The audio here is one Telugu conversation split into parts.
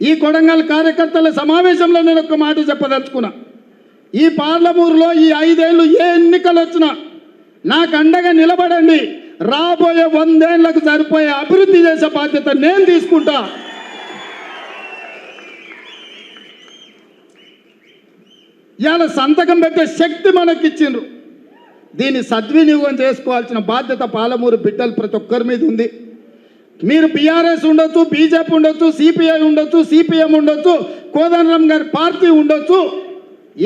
ఈ కొడంగల్ కార్యకర్తల సమావేశంలో నేను ఒక మాట చెప్పదలుచుకున్నా. ఈ పార్లమూరులో ఈ ఐదేళ్ళు ఏ ఎన్నికలు వచ్చినా నాకు అండగా నిలబడండి. రాబోయే వందేళ్ళకు సరిపోయే అభివృద్ధి చేసే బాధ్యత నేను తీసుకుంటా. ఇవాళ సంతకం పెట్టే శక్తి మనకిచ్చిండ్రు. దీన్ని సద్వినియోగం చేసుకోవాల్సిన బాధ్యత పాలమూరు బిడ్డలు ప్రతి ఒక్కరి మీద ఉంది. మీరు బీఆర్ఎస్ ఉండొచ్చు బీజేపీ ఉండొచ్చు సిపిఐ ఉండొచ్చు సిపిఎం ఉండొచ్చు కోదండరాం గారి పార్టీ ఉండొచ్చు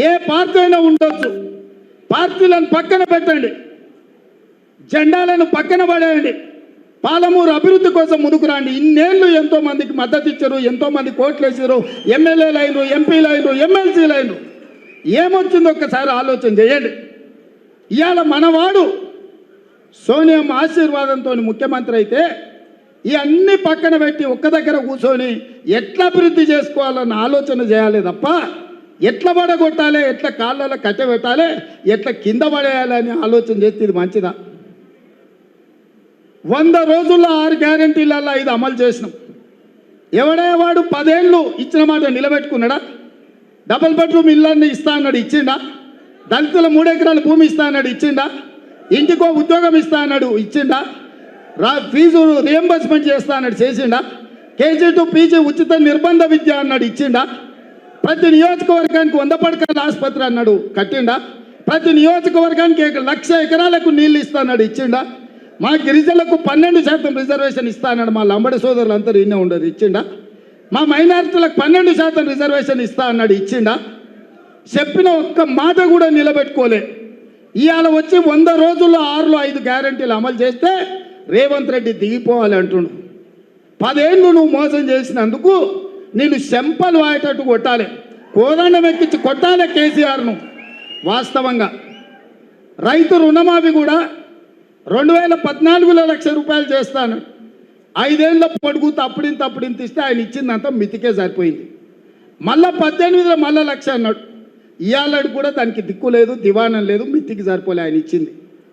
ఏ పార్టీ అయినా ఉండొచ్చు. పార్టీలను పక్కన పెట్టండి. జెండాలను పక్కన పడేయండి. పాలమూరు అభివృద్ధి కోసం ముందుకు రండి. ఇన్నేళ్ళు ఎంతో మందికి మద్దతు ఇచ్చారు ఎంతో మంది కోట్లు వేసారు ఎమ్మెల్యేలు అయినరు ఎంపీలు అయినరు ఎమ్మెల్సీలు అయినరు ఏమొచ్చిందో ఒక్కసారి ఆలోచన చేయండి. ఇవాళ మనవాడు సోనియం ఆశీర్వాదంతో ముఖ్యమంత్రి అయితే ఇవన్నీ పక్కన పెట్టి ఒక్క దగ్గర కూర్చొని ఎట్లా అభివృద్ధి చేసుకోవాలన్న ఆలోచన చేయాలి తప్ప ఎట్లా పడగొట్టాలి ఎట్లా కాళ్ళలో కట్టె పెట్టాలి ఎట్లా కింద పడేయాలని ఆలోచన చేస్తే ఇది మంచిదా? వంద రోజుల్లో ఆరు గ్యారంటీలలో ఇది అమలు చేసినాం. ఎవడే వాడు పదేళ్ళు ఇచ్చిన మాట నిలబెట్టుకున్నాడా? డబుల్ బెడ్రూమ్ ఇళ్ళని ఇస్తా అన్నాడు ఇచ్చిండా? దళితుల మూడెకరాల భూమి ఇస్తా అన్నాడు ఇచ్చిండా? ఇంటికో ఉద్యోగం ఇస్తా అన్నాడు ఇచ్చిండా? రా ఫీజు రియంబర్స్మెంట్ చేస్తా అన్నాడు చేసిండా? కేజీ టు పీజీ ఉచిత నిర్బంధ విద్య అన్నాడు ఇచ్చిండా? ప్రతి నియోజకవర్గానికి వంద పడకల ఆసుపత్రి అన్నాడు కట్టిండా? ప్రతి నియోజకవర్గానికి లక్ష ఎకరాలకు నీళ్ళు ఇస్తా అన్నాడు ఇచ్చిండా? మా గిరిజనులకు పన్నెండు శాతం రిజర్వేషన్ ఇస్తా అన్నాడు మా లంబడి సోదరులు అందరూ ఇన్నే ఉండదు ఇచ్చిండా? మా మైనారిటీలకు పన్నెండు శాతం రిజర్వేషన్ ఇస్తా అన్నాడు ఇచ్చిండా? చెప్పిన ఒక్క మాట కూడా నిలబెట్టుకోలే. ఇవాళ వచ్చి వంద రోజుల్లో ఆరులో ఐదు గ్యారంటీలు అమలు చేస్తే రేవంత్ రెడ్డి దిగిపోవాలి అంటుండు. పదేళ్ళు నువ్వు మోసం చేసినందుకు నేను శంపలు వాయేటట్టు కొట్టాలి. కోదండం ఎక్కించి కొట్టాలి కేసీఆర్ను వాస్తవంగా. రైతు రుణమాఫీ కూడా రెండు వేల పద్నాలుగులో లక్ష రూపాయలు చేస్తాను. ఐదేళ్ళ పొడుగు అప్పుడింత తప్పుడింత ఇస్తే ఆయన ఇచ్చిందంతా మితికే సరిపోయింది. మళ్ళా పద్దెనిమిదిలో మళ్ళా లక్ష అన్నాడు. ఇవాళ కూడా దానికి దిక్కు లేదు దివానం లేదు మితికి సరిపోలే ఆయన ఇచ్చింది.